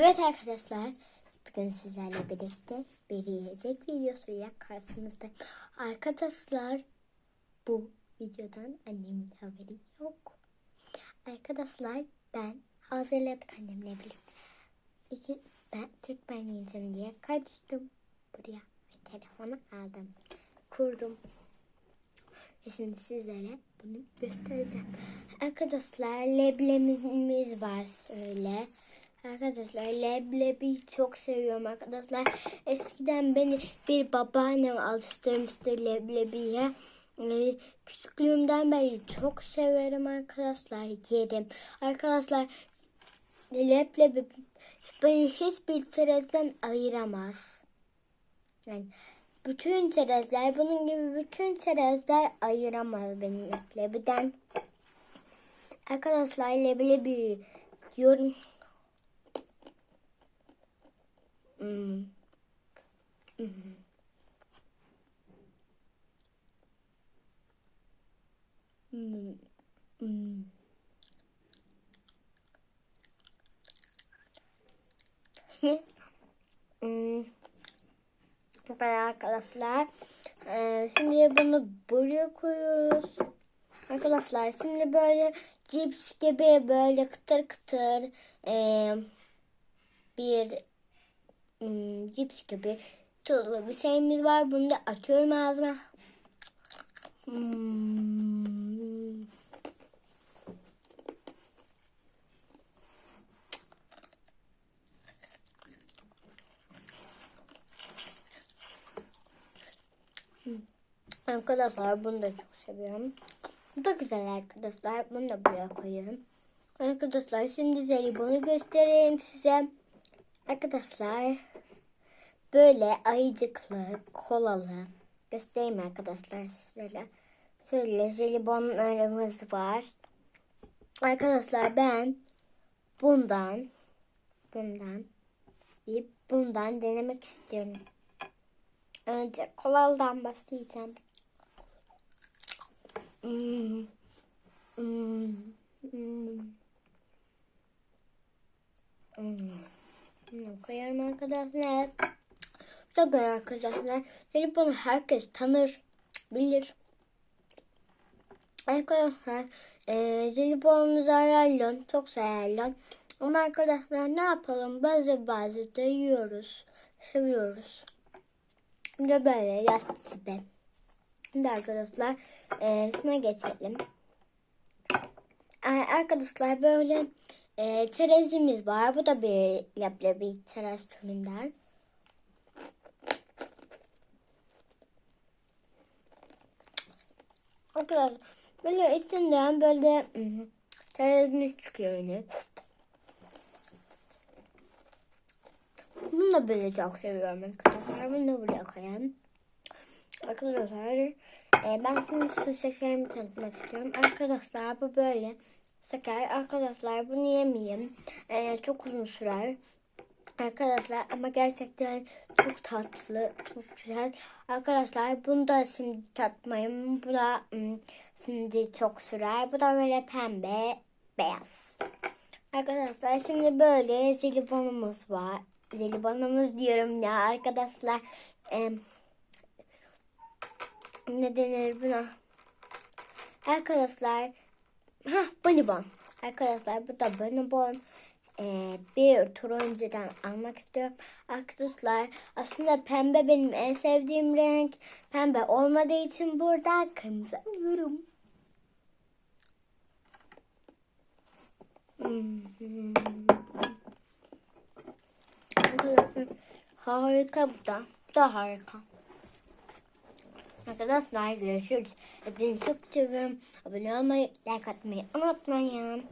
Evet arkadaşlar, bugün sizlerle birlikte bir yiyecek videosuyla karşınızdayım. Arkadaşlar, bu videodan annemin haberi yok. Arkadaşlar, ben hazırladık annemle birlikte. İki, ben tek ben yiyeceğim diye kaçtım buraya ve telefonu aldım. Kurdum. Ve şimdi sizlere bunu göstereceğim. Arkadaşlar leblebimiz var şöyle. Arkadaşlar leblebi çok seviyorum arkadaşlar. Eskiden beni bir babaannem alıştırmıştı leblebiye. Ee, Küçüklüğümden beri çok severim arkadaşlar. Yerim. Arkadaşlar leblebi beni hiçbir çerezden ayıramaz. Yani bütün çerezler bunun gibi bütün çerezler ayıramaz beni leblebiden. Arkadaşlar leblebi diyorum. Hmm. Hmm. Hmm. Hmm. hmm. Evet arkadaşlar. Ee, şimdi bunu buraya koyuyoruz. Arkadaşlar şimdi böyle cips gibi böyle kıtır kıtır ee, bir hmm, cips gibi tuzlu bir şeyimiz var. Bunu da atıyorum ağzıma. Hmm. Arkadaşlar bunu da çok seviyorum. Bu da güzel arkadaşlar. Bunu da buraya koyuyorum. Arkadaşlar şimdi jelibonu göstereyim size. Arkadaşlar böyle ayıcıklı, kolalı göstereyim arkadaşlar sizlere. Şöyle jelibonlarımız var. Arkadaşlar ben bundan bundan bir bundan denemek istiyorum. Önce kolalıdan başlayacağım. Hmm. Hmm. Hmm. Bunu koyarım arkadaşlar. Bakın arkadaşlar. Bunu herkes tanır, bilir. Arkadaşlar e, jelibonlu zararlı, çok zararlı. Ama arkadaşlar ne yapalım bazı bazı da yiyoruz, seviyoruz. Bir de böyle yaz gibi. Şimdi arkadaşlar e, şuna geçelim. E, arkadaşlar böyle e, terezimiz var. Bu da bir leblebi terez türünden. Arkadaşlar böyle içinden böyle terezimiz çıkıyor yine. Bunu da böyle çok seviyorum arkadaşlar. Bunu da buraya koyayım. Arkadaşlar e, ben şimdi şu şekerimi tanıtmak istiyorum. Arkadaşlar bu böyle şeker. Arkadaşlar bunu yemeyeyim. E, çok uzun sürer. Arkadaşlar ama gerçekten çok tatlı, çok güzel. Arkadaşlar bunu da şimdi tatmayın. Bu da şimdi çok sürer. Bu da böyle pembe, beyaz. Arkadaşlar şimdi böyle jelibonumuz var. Jelibonumuz diyorum ya arkadaşlar. Ee, ne denir buna? Arkadaşlar ha bonibon. Arkadaşlar bu da bonibon. Ee, bir turuncudan almak istiyorum. Arkadaşlar aslında pembe benim en sevdiğim renk. Pembe olmadığı için burada kırmızı alıyorum. Hmm. Harika bu da. Bu da harika. Arkadaşlar görüşürüz. Hepinizi çok seviyorum. Abone olmayı, like atmayı unutmayın.